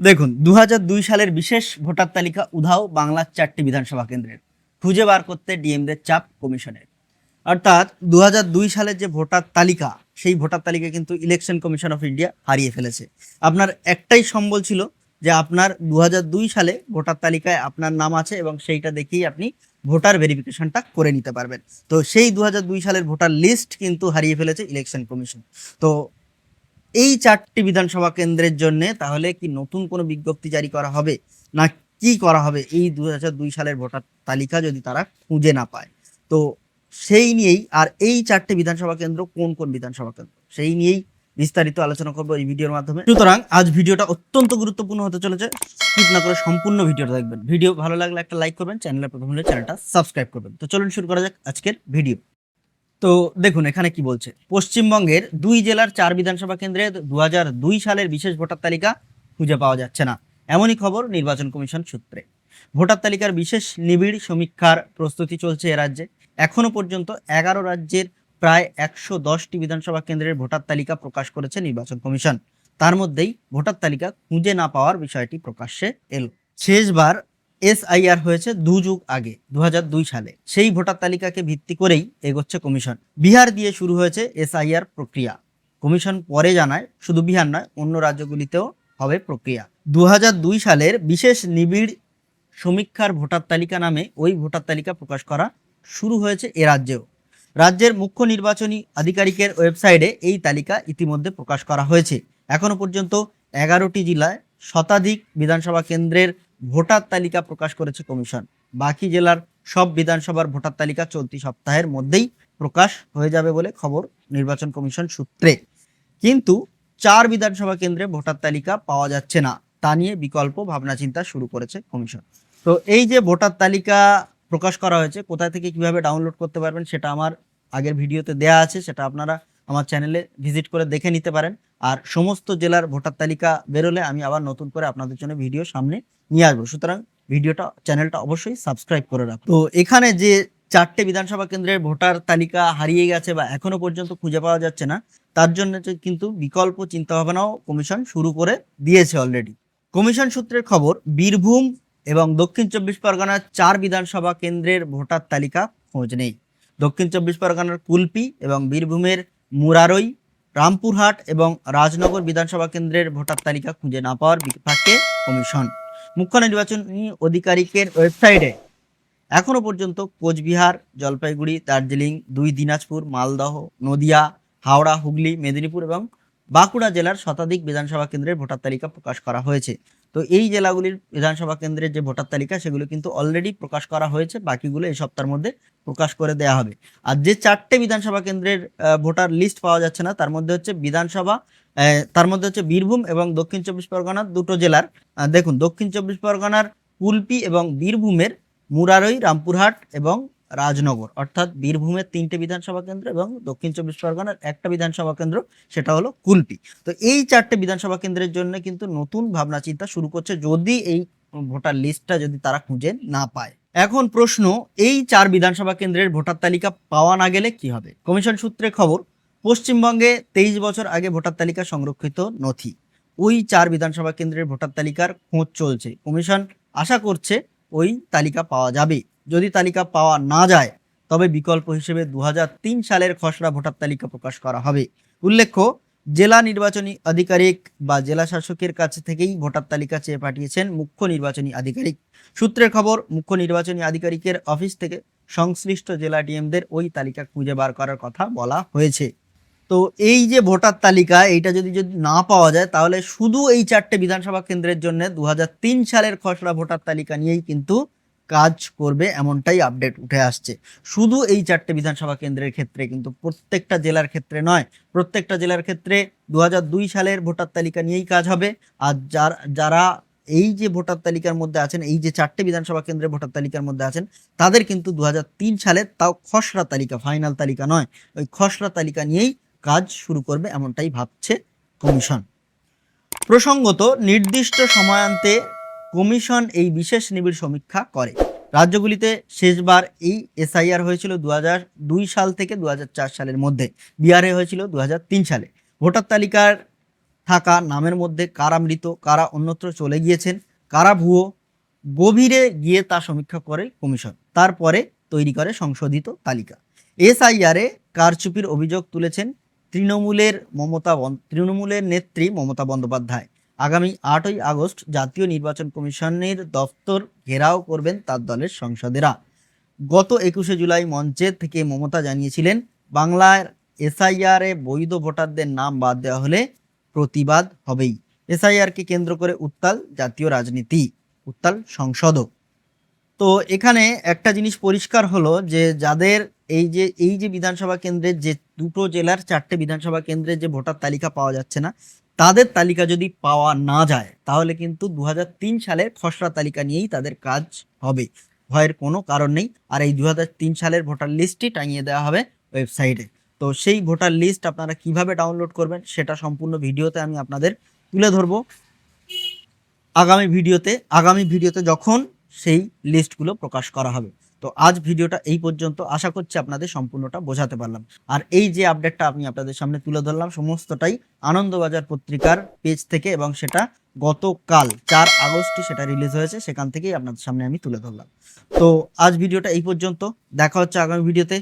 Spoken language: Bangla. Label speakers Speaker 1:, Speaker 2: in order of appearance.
Speaker 1: দেখুন দু হাজার দুই সালের বিশেষ ভোটার তালিকা উধাও বাংলার চারটি বিধানসভা কেন্দ্রের। খুঁজে বার করতে ডিএমদের চাপ কমিশনের। অর্থাৎ দু হাজার দুই সালের যে ভোটার তালিকা, সেই ভোটার তালিকা কিন্তু ইলেকশন কমিশন অফ ইন্ডিয়া হারিয়ে ফেলেছে। আপনার একটাই সম্বল ছিল যে আপনার দু হাজার দুই সালে ভোটার তালিকায় আপনার নাম আছে এবং সেইটা দেখেই আপনি ভোটার ভেরিফিকেশনটা করে নিতে পারবেন। তো সেই দু হাজার দুই সালের ভোটার লিস্ট কিন্তু হারিয়ে ফেলেছে ইলেকশন কমিশন। তো এই চারটি বিধানসভা কেন্দ্রের জন্য তাহলে কি নতুন কোনো বিজ্ঞপ্তি জারি করা হবে? না কি করা হবে? এই দু সালের ভোটার তালিকা যদি তারা খুঁজে না পায়। তো সেই নিয়েই আর এই চারটে বিধানসভা কেন্দ্র কোন কোন বিধানসভা কেন্দ্র? সেই নিয়েই বিস্তারিত আলোচনা করব এই ভিডিওর মাধ্যমে। সুতরাং আজ ভিডিওটা অত্যন্ত গুরুত্বপূর্ণ হতে চলেছে। স্কিপ না করে সম্পূর্ণ ভিডিওটা দেখবেন। ভিডিও ভালো লাগলে একটা লাইক করবেন, চ্যানেলের প্রথম হলে চ্যানেলটা সাবস্ক্রাইব করবেন। তো চলুন শুরু করা যাক আজকের ভিডিও। তো দেখুন, এখানে কি বলছে? পশ্চিমবঙ্গের দুই জেলার চার বিধানসভা কেন্দ্রে দুহাজার দুই সালের বিশেষ ভোটার তালিকা খুঁজে পাওয়া যাচ্ছে না। এমনই খবর নির্বাচন কমিশন সূত্রে। ভোটার তালিকার বিশেষ নিবিড় সমীক্ষার প্রস্তুতি চলছে এ রাজ্যে। এখনও পর্যন্ত এগারো রাজ্যের প্রায় একশো দশটি বিধানসভা কেন্দ্রের ভোটার তালিকা প্রকাশ করেছে নির্বাচন কমিশন। তার মধ্যেই ভোটার তালিকা খুঁজে না পাওয়ার বিষয়টি প্রকাশ্যে এলো। শেষবার এসআইআর হয়েছে দু যুগ আগে দু হাজার দুই সালে। সেই ভোটার তালিকাকে ভিত্তি করেই এগোচ্ছে কমিশন। বিহার দিয়ে শুরু হয়েছে এসআইআর প্রক্রিয়া। কমিশন পরে জানায়, শুধু বিহার নয়, অন্য রাজ্যগুলিতেও হবে প্রক্রিয়া। দু হাজার দুই সালের বিশেষ নিবিড় সমীক্ষার ভোটার তালিকা নামে ওই ভোটার তালিকা প্রকাশ করা শুরু হয়েছে এ রাজ্যেও। রাজ্যের মুখ্য নির্বাচনী আধিকারিকের ওয়েবসাইটে এই তালিকা ইতিমধ্যে প্রকাশ করা হয়েছে। এখনও পর্যন্ত এগারোটি জেলায় শতাধিক বিধানসভা কেন্দ্রের ভোটার তালিকা প্রকাশ করেছে কমিশন। বাকি জেলার সব বিধানসভার ভোটার তালিকা চলতি সপ্তাহের মধ্যেই প্রকাশ হয়ে যাবে বলে খবর নির্বাচন কমিশন সূত্রে। কিন্তু চার বিধানসভা কেন্দ্রে ভোটার তালিকা পাওয়া যাচ্ছে না, তা নিয়ে বিকল্প ভাবনা চিন্তা শুরু করেছে কমিশন। তো এই যে ভোটার তালিকা প্রকাশ করা হয়েছে কোথা থেকে কীভাবে ডাউনলোড করতে পারবেন সেটা আমার আগের ভিডিওতে দেয়া আছে, সেটা আপনারা আমার চ্যানেলে ভিজিট করে দেখে নিতে পারেন। আর সমস্ত জেলার ভোটার তালিকা বেরোলে আমি আবার নতুন করে আপনাদের জন্য ভিডিও সামনে নিয়ে আসব। সুতরাং ভিডিওটা, চ্যানেলটা অবশ্যই সাবস্ক্রাইব করে রাখুন। তো এখানে যে চারটে বিধানসভা কেন্দ্রের ভোটার তালিকা হারিয়ে গেছে বা এখনও পর্যন্ত খুঁজে পাওয়া যাচ্ছে না, তার জন্য কিন্তু বিকল্প চিন্তাভাবনাও কমিশন শুরু করে দিয়েছে অলরেডি কমিশন সূত্রের খবর, বীরভূম এবং দক্ষিণ চব্বিশ পরগনার চার বিধানসভা কেন্দ্রের ভোটার তালিকা খোঁজ নেই। দক্ষিণ চব্বিশ পরগনার কুলপি এবং বীরভূমের মুরারই, রামপুরহাট এবং রাজনগর বিধানসভা কেন্দ্রের ভোটার তালিকা খুঁজে না পাওয়ার বিপাকে কমিশন। মুখ্য নির্বাচনী আধিকারিকের ওয়েবসাইটে। এখনও পর্যন্ত কোচবিহার, জলপাইগুড়ি, দার্জিলিং, দুই দিনাজপুর, মালদহ, নদিয়া, হাওড়া, হুগলি, মেদিনীপুর এবং বাঁকুড়া জেলার শতাধিক বিধানসভা কেন্দ্রের ভোটার তালিকা প্রকাশ করা হয়েছে। তো এই জেলাগুলির বিধানসভা কেন্দ্রের যে ভোটার তালিকা, সেগুলো কিন্তু অলরেডি প্রকাশ করা হয়েছে। বাকিগুলো এই সপ্তাহের মধ্যে প্রকাশ করে দেওয়া হবে। আর যে চারটে বিধানসভা কেন্দ্রের ভোটার লিস্ট পাওয়া যাচ্ছে না, তার মধ্যে হচ্ছে বিধানসভা তার মধ্যে হচ্ছে বীরভূম এবং দক্ষিণ চব্বিশ পরগনার দুটো জেলার। দেখুন, দক্ষিণ চব্বিশ পরগনার কুলপি এবং বীরভূমের মুরারই, রামপুরহাট এবং রাজনগর, অর্থাৎ বীরভূমের তিনটে বিধানসভা কেন্দ্র এবং দক্ষিণ চব্বিশ পরগনার একটা বিধানসভা কেন্দ্র, সেটা হলো কুলপি। তো এই চারটে বিধানসভা কেন্দ্রের জন্য কিন্তু নতুন ভাবনা চিন্তা শুরু করছে যদি এই ভোটার লিস্টটা যদি তারা খুঁজে না পায়। এখন প্রশ্ন, এই চার বিধানসভা কেন্দ্রের ভোটার তালিকা পাওয়া না গেলে কি হবে? কমিশন সূত্রে খবর, পশ্চিমবঙ্গে তেইশ বছর আগে ভোটার তালিকা সংরক্ষিত নথি। ওই চার বিধানসভা কেন্দ্রের ভোটার তালিকার খোঁজ চলছে। কমিশন আশা করছে ওই তালিকা পাওয়া যাবে। যদি তালিকা পাওয়া না যায়, তবে বিকল্প হিসেবে দু হাজার তিন সালের খসড়া ভোটার তালিকা প্রকাশ করা হবে। উল্লেখ্য, জেলা নির্বাচনী আধিকারিক বা জেলা শাসকের কাছে থেকেই ভোটার তালিকা চেয়ে পাঠিয়েছেন মুখ্য নির্বাচনী আধিকারিক। সূত্রের খবর, মুখ্য নির্বাচনী আধিকারিকের অফিস থেকে সংশ্লিষ্ট জেলা ডিএমদের ওই তালিকা খুঁজে বার করার কথা বলা হয়েছে। তো এই যে ভোটার তালিকা, এইটা যদি যদি না পাওয়া যায়, তাহলে শুধু এই চারটে বিধানসভা কেন্দ্রের জন্য দু হাজার তিন সালের খসড়া ভোটার তালিকা নিয়েই কিন্তু কাজ করবে এমনটাই আপডেট উঠে আসছে। শুধু এই চারটে বিধানসভা কেন্দ্রের ক্ষেত্রে কিন্তু প্রত্যেকটা জেলার ক্ষেত্রে নয়, প্রত্যেকটা জেলার ক্ষেত্রে দু হাজার দুই সালের ভোটার তালিকা নিয়েই কাজ হবে। আর যার, যারা এই যে ভোটার তালিকার মধ্যে আছেন, এই যে চারটে বিধানসভা কেন্দ্রের ভোটার তালিকার মধ্যে আছেন, তাদের কিন্তু দু সালের তাও খসড়া তালিকা ফাইনাল তালিকা নয়। ওই খসড়া তালিকা নিয়েই কাজ শুরু করবে এমনটাই ভাবছে কমিশন। প্রসঙ্গত নির্দিষ্ট সময়ান্তে কমিশন এই বিশেষ নিবিড় সমীক্ষা করে। রাজ্যগুলিতে শেষবার এই এসআইআর হয়েছিল দু সাল থেকে দু হাজার চার সালের মধ্যে। বিহারে হয়েছিল দু হাজার তিন সালে। ভোটার তালিকার থাকা নামের মধ্যে কারা মৃত, কারা অন্যত্র চলে গিয়েছেন, কারা ভুয়ো, গভীরে গিয়ে তা সমীক্ষা করে কমিশন। তারপরে তৈরি করে সংশোধিত তালিকা। এসআইআরে কারচুপির অভিযোগ তুলেছেন তৃণমূলের মমতা তৃণমূলের নেত্রী মমতা বন্দ্যোপাধ্যায়। আগামী আটই আগস্ট জাতীয় নির্বাচন কমিশনের দফতর ঘেরাও করবেন তার দলের সংসদেরা। গত একুশে জুলাই মঞ্চে থেকে মমতা জানিয়েছিলেন, বাংলার এসআইআর বৈধ ভোটারদের নাম বাদ দেওয়া হলে প্রতিবাদ হবেই। এসআইআর কে কেন্দ্র করে উত্তাল জাতীয় রাজনীতি, উত্তাল সংসদও। তো এখানে একটা জিনিস পরিষ্কার হলো যে, যাদের এই যে এই যে বিধানসভা কেন্দ্রের যে দুটো জেলার চারটে বিধানসভা কেন্দ্রের যে ভোটার তালিকা পাওয়া যাচ্ছে না তাদের তালিকা যদি পাওয়া না যায়, তাহলে কিন্তু দু হাজার তিন সালের খসড়া তালিকা নিয়েই তাদের কাজ হবে। ভয়ের কোনো কারণ নেই। আর এই দু হাজার তিন সালের ভোটার লিস্টই টাঙিয়ে দেওয়া হবে ওয়েবসাইটে। তো সেই ভোটার লিস্ট আপনারা কীভাবে ডাউনলোড করবেন, সেটা সম্পূর্ণ ভিডিওতে আমি আপনাদের তুলে ধরবো। আগামী ভিডিওতে আগামী ভিডিওতে যখন সেই লিস্টগুলো প্রকাশ করা হবে। তো আজ ভিডিওটা এই পর্যন্ত। আশা করছি আপনাদের সম্পূর্ণটা বোঝাতে পারলাম। আর এই যে আপডেটটা আমি আপনাদের সামনে তুলে ধরলাম, সমস্তটাই আনন্দবাজার পত্রিকার পেজ থেকে এবং সেটা গতকাল চার আগস্টে সেটা রিলিজ হয়েছে, সেখান থেকেই আপনাদের সামনে আমি তুলে ধরলাম। তো আজ ভিডিওটা এই পর্যন্ত। দেখা হচ্ছে আগামী ভিডিওতে।